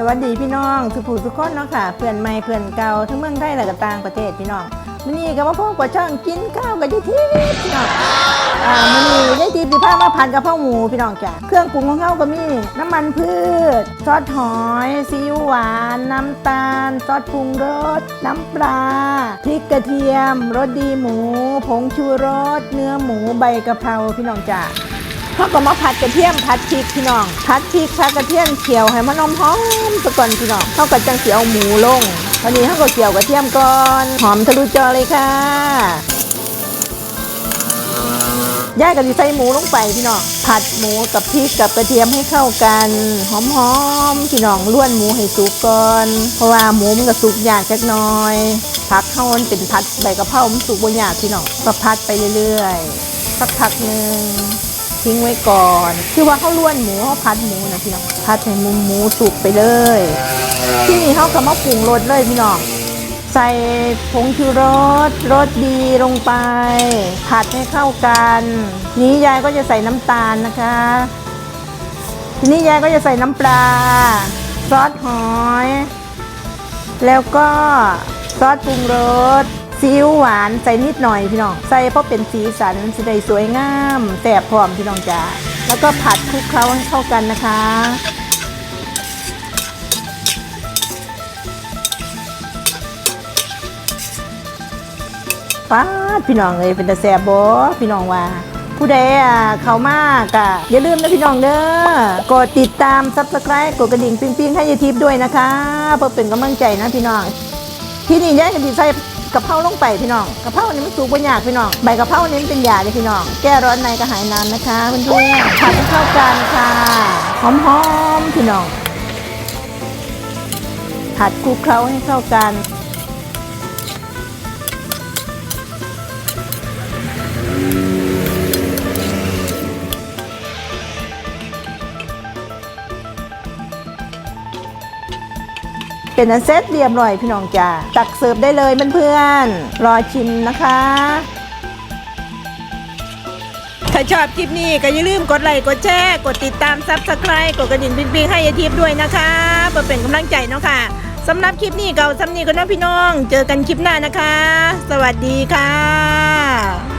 สวัสดีพี่น้องสุภูสุขคนเนาะค่ะเพื่อนใหม่เพื่อนเก่าทั้งเมืองไทยและก็ต่างประเทศพี่น้องมื้อนี้ก็มาพบกับช่องกินข้าวกับยายทิพย์พี่น้องอ่ามื้อนี้ยายทิพย์สิพามาผัดกะเพราหมูพี่น้องจ้ะเครื่องปรุงของเฮาก็มีน้ำมันพืชซอสหอยซีอิ๊วหวาน น้ำตาลซอสปรุงรสน้ำปลาพริกกระเทียมรสดีหมู ผงชูรสเนื้อหมูใบกะเพราพี่น้องจ้ะ เขาก็มาผัดกระเทียมผัดพริกพี่น้องผัดพริกผัดกระเทียมเคี่ยวให้มันหอมหอมๆซะก่อนพี่น้องเขาก็จังเสียวหมูลงวันนี้เขาก็เคี่ยวกระเทียมก่อนหอมทะลุจอเลยค่ะย่ายก็จะใส่หมูลงไปพี่น้องผัดหมูกับพริกกับกระเทียมให้เข้ากันหอมๆพี่น้องล้วนหมูให้สุกก่อน เพราะว่าหมูมันก็สุกยากจักหน่อยผักเข้ามันเป็นผัดใบกะเพรามันสุกบ่ยากพี่น้องก็ผัดไปเรื่อยๆสักพักหนึ่ง ทิ้งไว้ก่อน คือว่าเขาล้วนหมูเขาพัดหมูนะพี่น้องพัดให้หมูหมูสุกไปเลย ที่นี่เขาก็มาปรุงรสเลยพี่น้องใส่ผงชูรสรสดีลงไป ผัดให้เข้ากัน นี้ยายก็จะใส่น้ำตาลนะคะ ทีนี้ยายก็จะใส่น้ำปลา ซอสหอย แล้วก็ซอสปรุงรส ซีอิ๊วหวานใส่นิดหน่อยพี่น้อง ใส่เพราะเป็นสีสันสิได้สวยงามแสบพร้อมพี่น้องจ้าแล้วก็ผัดคลุกเคล้าให้เข้ากันนะคะป้าพี่น้องเลยเป็นตาแสบบ่พี่น้องว่า ผู้ใดอะเขามากอะอย่าลืมนะพี่น้องเด้อกดติดตามซับสไคร b e กดกระดิ่งปิ้งๆให้ยายทิพด้วยนะคะ เพื่อเป็นกำลังใจนะพี่น้อง ที่นี่ยายกันดีใส่ กะเพราลงไปพี่น้องกะเพรานี่มันสูงกว่ายากพี่น้องใบกะเพรานี่มันเป็นยาเลยพี่น้อง แก้ร้อนในกระหายน้ำนะคะเพื่อนๆผัดให้เข้ากันค่ะหอมๆพี่น้องผัดคลุกเคล้าให้เข้ากัน เป็นอันเซตเรียบร้อยพี่น้องจ้าตักเสิร์ฟได้เลยเพื่อนๆ รอชิมนะคะ ถ้าชอบคลิปนี้ก็อย่าลืมกดไลค์กดแชร์กดติดตามซับสไคร b e กดกระดิ่งปิ๊งๆให้ยาทิพย์ด้วยนะคะเพื่อเป็นกำลังใจเนาะค่ะสำหรับคลิปนี้เก่าสำนีก็น้องพี่น้อง เจอกันคลิปหน้านะคะ สวัสดีค่ะ